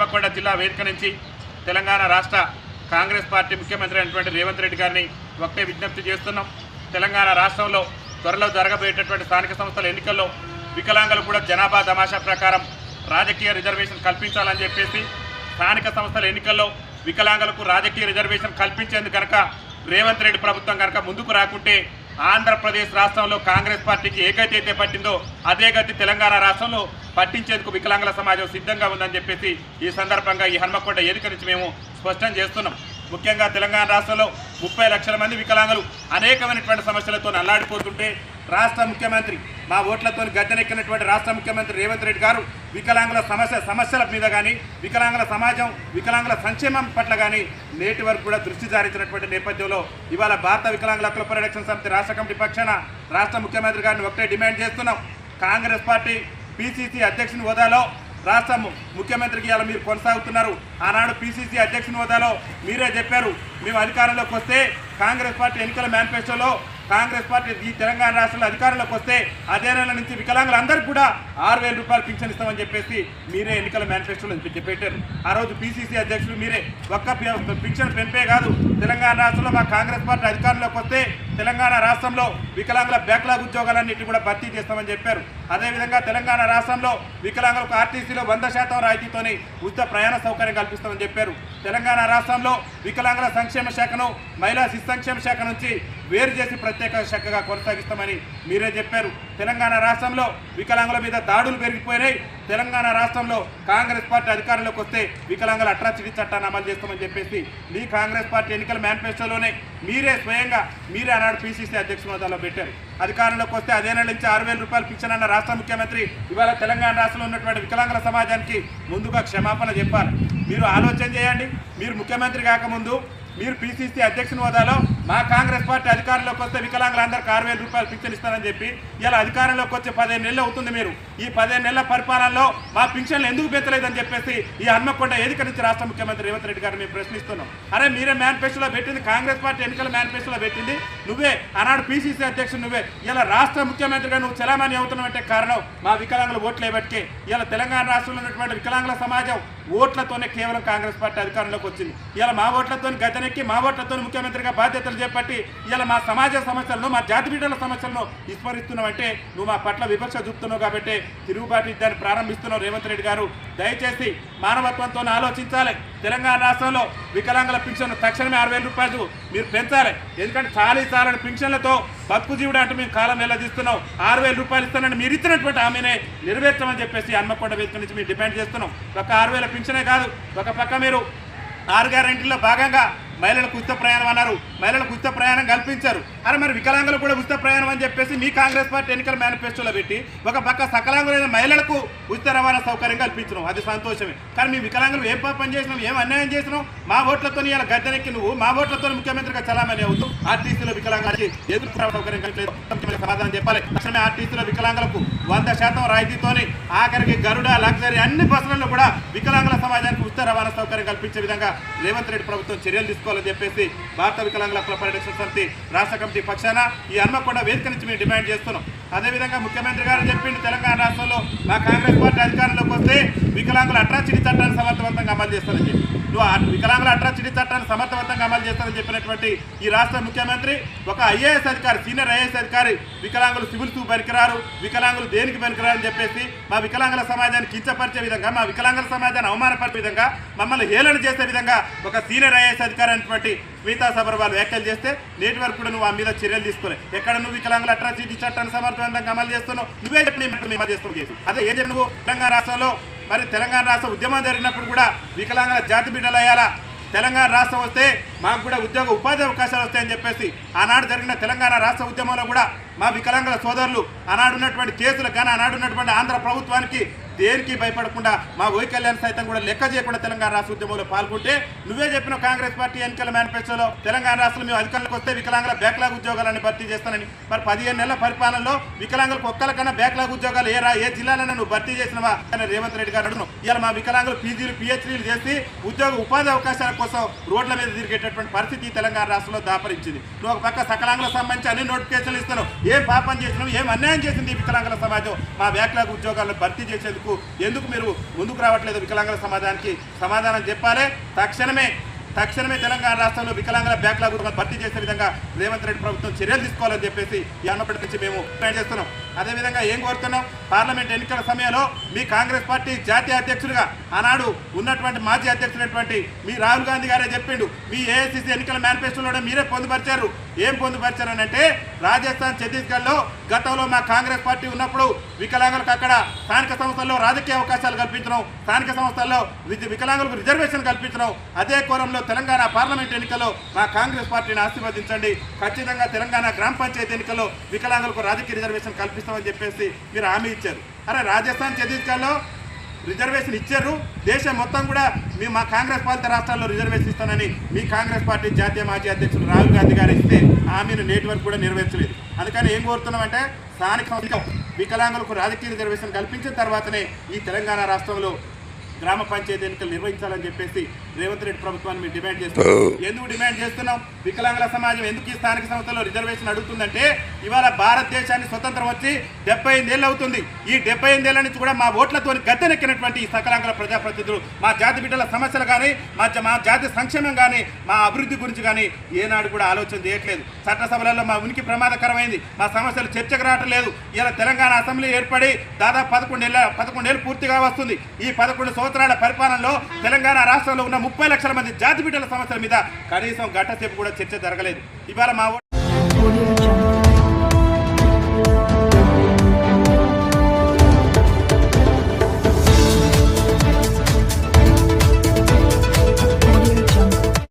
హన్మకొండ జిల్లా వేదిక నుంచి తెలంగాణ రాష్ట్ర కాంగ్రెస్ పార్టీ ముఖ్యమంత్రి అయినటువంటి రేవంత్ రెడ్డి గారిని ఒకటే విజ్ఞప్తి చేస్తున్నాం. తెలంగాణ రాష్ట్రంలో త్వరలో జరగబోయేటటువంటి స్థానిక సంస్థల ఎన్నికల్లో వికలాంగులు కూడా జనాభా తమాషా ప్రకారం రాజకీయ రిజర్వేషన్ కల్పించాలని చెప్పేసి స్థానిక సంస్థల ఎన్నికల్లో వికలాంగులకు రాజకీయ రిజర్వేషన్ కల్పించేందుకు కనుక రేవంత్ రెడ్డి ప్రభుత్వం కనుక ముందుకు రాకుంటే ఆంధ్రప్రదేశ్ రాష్ట్రంలో కాంగ్రెస్ పార్టీకి ఏ గతి అయితే పట్టిందో అదే గతి తెలంగాణ రాష్ట్రంలో పట్టించేందుకు వికలాంగుల సమాజం సిద్ధంగా ఉందని చెప్పేసి ఈ సందర్భంగా ఈ హన్మకొండ ఎన్నిక నుంచి మేము స్పష్టం చేస్తున్నాం. ముఖ్యంగా తెలంగాణ రాష్ట్రంలో ముప్పై లక్షల మంది వికలాంగులు అనేకమైనటువంటి సమస్యలతో నల్లాడిపోతుంటే రాష్ట్ర ముఖ్యమంత్రి మా ఓట్లతో గద్దెనెక్కినటువంటి రాష్ట్ర ముఖ్యమంత్రి రేవంత్ రెడ్డి గారు వికలాంగుల సమస్య సమస్యల మీద కానీ వికలాంగుల సమాజం వికలాంగుల సంక్షేమం పట్ల కానీ నేటి వరకు కూడా దృష్టి సారించినటువంటి నేపథ్యంలో ఇవాళ భారత వికలాంగుల హక్కుల పరిరక్షణ సమితి రాష్ట్ర కమిటీ పక్షాన రాష్ట్ర ముఖ్యమంత్రి గారిని ఒకటే డిమాండ్ చేస్తున్నాం. కాంగ్రెస్ పార్టీ పిసిసి అధ్యక్షుని హోదాలో రాష్ట్ర ముఖ్యమంత్రికి ఇలా మీరు కొనసాగుతున్నారు. ఆనాడు పిసిసి అధ్యక్షుని హోదాలో మీరే చెప్పారు. మేము అధికారంలోకి వస్తే కాంగ్రెస్ పార్టీ ఎన్నికల మేనిఫెస్టోలో కాంగ్రెస్ పార్టీ ఈ తెలంగాణ రాష్ట్రంలో అధికారంలోకి వస్తే అదే నెల నుంచి వికలాంగులందరికీ కూడా ఆరు వేల రూపాయలు పింఛన్ ఇస్తామని చెప్పేసి మీరే ఎన్నికల మేనిఫెస్టోలో పెట్టి- ఆ రోజు పిసిసి అధ్యక్షులు మీరే ఒక్క పింఛన్ పెంపే కాదు తెలంగాణ రాష్ట్రంలో మా కాంగ్రెస్ పార్టీ అధికారంలోకి వస్తే తెలంగాణ రాష్ట్రంలో వికలాంగుల బ్యాక్లాగ్ ఉద్యోగాలన్నింటినీ కూడా భర్తీ చేస్తామని చెప్పారు. అదేవిధంగా తెలంగాణ రాష్ట్రంలో వికలాంగులకు ఆర్టీసీలో వంద శాతం రాయితీతోని ఉచిత ప్రయాణ సౌకర్యం కల్పిస్తామని చెప్పారు. తెలంగాణ రాష్ట్రంలో వికలాంగుల సంక్షేమ శాఖను మహిళా శిశు సంక్షేమ శాఖ నుంచి వేరు చేసి ప్రత్యేక శాఖగా కొనసాగిస్తామని మీరే చెప్పారు. తెలంగాణ రాష్ట్రంలో వికలాంగుల మీద దాడులు పెరిగిపోయినాయి. తెలంగాణ రాష్ట్రంలో కాంగ్రెస్ పార్టీ అధికారంలోకి వస్తే వికలాంగుల అట్రాసిటీ చట్టాన్ని అమలు చేస్తామని చెప్పేసి మీ కాంగ్రెస్ పార్టీ ఎన్నికల మేనిఫెస్టోలోనే మీరే స్వయంగా మీరే ఆనాడు పీసీసీ అధ్యక్షుల హోదాలో పెట్టారు. అధికారంలోకి వస్తే అదే నెల నుంచి ఆరు వేల రూపాయలు పింఛన్ అన్న రాష్ట్ర ముఖ్యమంత్రి ఇవాళ తెలంగాణ రాష్ట్రంలో ఉన్నటువంటి వికలాంగుల సమాజానికి ముందుగా క్షమాపణ చెప్పాలి. మీరు ఆలోచన చేయండి. మీరు ముఖ్యమంత్రి కాకముందు మీరు పిసిసి అధ్యక్షుని హోదాలో మా కాంగ్రెస్ పార్టీ అధికారంలోకి వస్తే వికలాంగులందరికీ ఆరు వేల రూపాయలు పింఛన్ ఇస్తారని చెప్పి ఇలా అధికారంలోకి వచ్చే పదిహేను నెలలు అవుతుంది మీరు. ఈ పదిహేను నెలల పరిపాలనలో మా పింఛన్లు ఎందుకు పెంచలేదని చెప్పేసి ఈ హన్మకొండ ఏదిక నుంచి రాష్ట్ర ముఖ్యమంత్రి రేవంత్ రెడ్డి గారు మేము ప్రశ్నిస్తున్నాం. అరే మీరే మేనిఫెస్టోలో పెట్టింది కాంగ్రెస్ పార్టీ ఎన్నికల మేనిఫెస్టోలో పెట్టింది. నువ్వే ఆనాడు పిసిసి అధ్యక్షుడు నువ్వే. ఇలా రాష్ట్ర ముఖ్యమంత్రిగా నువ్వు చలామణి అవుతున్నావంటే కారణం మా వికలాంగుల ఓట్లు వేయబట్టే ఇలా తెలంగాణ రాష్ట్రంలో ఉన్నటువంటి వికలాంగుల సమాజం. ఓట్లతోనే కేవలం కాంగ్రెస్ పార్టీ అధికారంలోకి వచ్చింది. ఇలా మా ఓట్లతో గతనెక్కి మా ఓట్లతో ముఖ్యమంత్రిగా బాధ్యతలు చేపట్టి ఇలా మా సమాజ సమస్యలను మా జాతి బిడ్డల సమస్యలను విస్మరిస్తున్నావంటే నువ్వు మా పట్ల వివక్ష చూపుతున్నావు కాబట్టి తిరుగుబాటు యుద్ధాన్ని ప్రారంభిస్తున్నావు రేవంత్ రెడ్డి గారు. దయచేసి మానవత్వంతో ఆలోచించాలి. తెలంగాణ రాష్ట్రంలో వికలాంగుల పింఛన్ తక్షణమే ఆరు వేల రూపాయలు మీరు పెంచాలి. ఎందుకంటే చాలీ చాలని పింఛన్లతో బతుకు జీవుడు అంటే మేము కాలం వెళ్ళదీస్తున్నాం ఆరు వేల రూపాయలు ఇస్తానని మీరు ఇచ్చినటువంటి హామీనే నెరవేర్చమని చెప్పేసి హన్మకొండ వేదిక నుంచి మేము డిమాండ్ చేస్తున్నాం. ఒక ఆరు వేల పింఛనే కాదు ఒక పక్క మీరు ఆరు గ్యారెంటీలో భాగంగా మహిళలకు ఉచిత ప్రయాణం అన్నారు. మహిళలకు ఉచిత ప్రయాణం కల్పించారు. అరే మరి వికలాంగులకు కూడా ఉచిత ప్రయాణం అని చెప్పేసి మీ కాంగ్రెస్ పార్టీ ఎన్నికల మేనిఫెస్టోలో పెట్టి ఒక పక్క సకలాంగులైన మహిళలకు ఉచిత రవాణా సౌకర్యం కల్పించడం అది సంతోషమే. కానీ మీ వికలాంగులు ఏం పాపం చేసినాం ఏం అన్యాయం చేసినాం మా ఓట్లతో ఇలా గద్దెనెక్కి నువ్వు మా ఓట్లతో ముఖ్యమంత్రిగా చలామణి అవుతూ ఆర్టీసీలో వికలాంగులకి ఎదురు సౌకర్యం కల్పించలేదు సమాధానం చెప్పాలి. తక్షణమే ఆర్టీసీలో వికలాంగులకు వంద శాతం రాయితీతోని ఆఖరికి గరుడ లగ్జరీ అన్ని బస్సులలో కూడా వికలాంగుల సమాజానికి ఉచిత రవాణా సౌకర్యం కల్పించే విధంగా రేవంత్ రెడ్డి ప్రభుత్వం చర్యలు తీసుకోవాలని చెప్పేసి భారత వికలాంగుల హక్కుల పరిరక్షణ సమితి రాష్ట్ర కమిటీ పక్షాన ఈ హన్మకొండ వేదిక నుంచి మేము డిమాండ్ చేస్తున్నాం. అదేవిధంగా ముఖ్యమంత్రి గారు చెప్పిండు తెలంగాణ రాష్ట్రంలో మా కాంగ్రెస్ పార్టీ అధికారంలోకి వస్తే వికలాంగుల అట్రాసిటీ చట్టాన్ని సమర్థవంతంగా అమలు చేస్తారని చెప్పి. నువ్వు వికలాంగుల అట్రాసిటీ చట్టాన్ని సమర్థవంతంగా అమలు చేస్తారని చెప్పినటువంటి ఈ రాష్ట్ర ముఖ్యమంత్రి ఒక ఐఏఎస్ అధికారి సీనియర్ ఐఏఎస్ అధికారి వికలాంగులు సివిల్స్ పనికిరారు. వికలాంగులు దేనికి పనికిరారని చెప్పేసి మా వికలాంగుల సమాజాన్ని కించపరిచే విధంగా మా వికలాంగుల సమాజాన్ని అవమానపరిచే విధంగా మమ్మల్ని హేళన చేసే విధంగా ఒక సీనియర్ ఐఏఎస్ అధికారి అయినటువంటి శ్వేతా సబర్వాల్ వ్యాఖ్యలు చేస్తే నేటి వరకు కూడా నువ్వు ఆ మీద చర్యలు తీసుకోలే. ఎక్కడ నువ్వు వికలాంగుల అట్రాసిటీ చట్టాన్ని సమర్థవంతంగా అమలు చేస్తున్నావు? నువ్వే చెప్పిన మేము చేస్తావు అదే ఏం చెప్పి నువ్వు తెలంగాణ రాష్ట్రంలో మరి తెలంగాణ రాష్ట్ర ఉద్యమం జరిగినప్పుడు కూడా వికలాంగుల జాతి బిడ్డలు అయ్యాలా? తెలంగాణ రాష్ట్రం వస్తే మాకు కూడా ఉద్యోగ ఉపాధి అవకాశాలు వస్తాయని చెప్పేసి ఆనాడు జరిగిన తెలంగాణ రాష్ట్ర ఉద్యమంలో కూడా మా వికలాంగుల సోదరులు ఆనాడున్నటువంటి కేసులకు కానీ ఆనాడున్నటువంటి ఆంధ్ర ప్రభుత్వానికి దేనికి భయపడకుండా మా వైకల్యాన్ని సైతం కూడా లెక్క చేయకుండా తెలంగాణ రాష్ట్ర ఉద్యమంలో పాల్గొంటే నువ్వే చెప్పిన కాంగ్రెస్ పార్టీ ఎన్నికల మేనిఫెస్టోలో తెలంగాణ రాష్ట్రంలో మేము అధికారులకు వస్తే వికలాంగుల బ్యాక్లాగ్ ఉద్యోగాలను భర్తీ చేస్తానని. మరి పదిహేను నెలల పరిపాలనలో వికలాంగులకు ఒక్కరికన్నా బ్యాక్లాగ్ ఉద్యోగాలు ఏ రా ఏ జిల్లాలన్నా నువ్వు భర్తీ చేసినవా? అని రేవంత్ రెడ్డి గారు అడుగును. ఇలా మా వికలాంగులు పీజీలు పిహెచ్డీలు చేసి ఉద్యోగ ఉపాధి అవకాశాల కోసం రోడ్ల మీద తిరిగేటటువంటి పరిస్థితి తెలంగాణ రాష్ట్రంలో దాపరించింది. నువ్వు ఒక పక్క సకలాంగులకు సంబంధించి అన్ని నోటిఫికేషన్లు ఇస్తాను ఏం పాపం చేసినావు? ఏం అన్యాయం చేసింది ఈ వికలాంగుల సమాజం? మా బ్యాక్లాగ్ ఉద్యోగాలను భర్తీ చేసేందుకు ఎందుకు ఎందుకు మీరు ముందుకు రావట్లేదు వికలాంగుల సమాజానికి? సమాధానం చెప్పాలి. తక్షణమే తక్షణమే తెలంగాణ రాష్ట్రంలో వికలాంగుల బ్యాక్లాగ్ భర్తీ చేసే విధంగా రేవంత్ రెడ్డి ప్రభుత్వం చర్యలు తీసుకోవాలని చెప్పేసి ఈ అన్నప్పటి నుంచి మేము డిమాండ్ చేస్తున్నాం. అదేవిధంగా ఏం కోరుతున్నాం? పార్లమెంట్ ఎన్నికల సమయంలో మీ కాంగ్రెస్ పార్టీ జాతీయ అధ్యక్షుడిగా ఆనాడు ఉన్నటువంటి మాజీ అధ్యక్షుడైనటువంటి మీ రాహుల్ గాంధీ గారే చెప్పిండు. మీ ఏఐసిసి ఎన్నికల మేనిఫెస్టోలో మీరే పొందుపరిచారు. ఏం పొందుపరిచారనంటే రాజస్థాన్ ఛత్తీస్గఢ్లో గతంలో మా కాంగ్రెస్ పార్టీ ఉన్నప్పుడు వికలాంగులకు అక్కడ స్థానిక సంస్థల్లో రాజకీయ అవకాశాలు కల్పించడం స్థానిక సంస్థల్లో వికలాంగులకు రిజర్వేషన్ కల్పించడం అదే కోరంలో తెలంగాణ పార్లమెంట్ ఎన్నికల్లో మా కాంగ్రెస్ పార్టీని ఆశీర్వదించండి. ఖచ్చితంగా తెలంగాణ గ్రామ పంచాయతీ ఎన్నికల్లో వికలాంగులకు రాజకీయ రిజర్వేషన్ కల్పిస్తామని చెప్పేసి మీరు హామీ ఇచ్చారు అరే రాజస్థాన్ ఛత్తీస్గఢ్లో రిజర్వేషన్ ఇచ్చారు. దేశం మొత్తం కూడా మీ మా కాంగ్రెస్ పాలిత రాష్ట్రాల్లో రిజర్వేషన్ ఇస్తానని మీ కాంగ్రెస్ పార్టీ జాతీయ మాజీ అధ్యక్షులు రాహుల్ గాంధీ గారు ఇస్తే హామీని నేటి వరకు కూడా నెరవేర్చలేదు. అందుకని ఏం కోరుతున్నామంటే స్థానిక వికలాంగులకు రాజకీయ రిజర్వేషన్ కల్పించిన తర్వాతనే ఈ తెలంగాణ రాష్ట్రంలో గ్రామ పంచాయతీ ఎన్నికలు నిర్వహించాలని చెప్పేసి రేవంత్ రెడ్డి ప్రభుత్వాన్ని మేము డిమాండ్ చేస్తున్నాం. ఎందుకు డిమాండ్ చేస్తున్నాం? వికలాంగుల సమాజం ఎందుకు ఈ స్థానిక సంస్థల్లో రిజర్వేషన్ అడుగుతుందంటే ఇవాళ భారతదేశాన్ని స్వతంత్రం వచ్చి డెబ్బై ఎనిమిదేళ్ళు అవుతుంది. ఈ డెబ్బై ఎనిమిదేళ్ళ నుంచి కూడా మా ఓట్లతో గద్దెనెక్కినటువంటి ఈ సకలాంగుల ప్రజాప్రతినిధులు మా జాతి బిడ్డల సమస్యలు కానీ మా మా జాతి సంక్షేమం కానీ మా అభివృద్ధి గురించి కానీ ఏనాడు కూడా ఆలోచన చేయట్లేదు. చట్టసభలలో మా ఉనికి ప్రమాదకరమైంది. మా సమస్యలు చర్చకు రావటం లేదు ఇలా తెలంగాణ అసెంబ్లీ ఏర్పడి దాదాపు పదకొండేళ్ళ పదకొండేళ్ళు పూర్తిగా వస్తుంది. ఈ పదకొండు సంవత్సరాల పరిపాలనలో తెలంగాణ రాష్ట్రంలో ఉన్న ముప్పై లక్షల మంది జాతి బిడ్డల సమస్యల మీద కనీసం గంట సేపు కూడా చర్చ జరగలేదు. ఇవాళ మా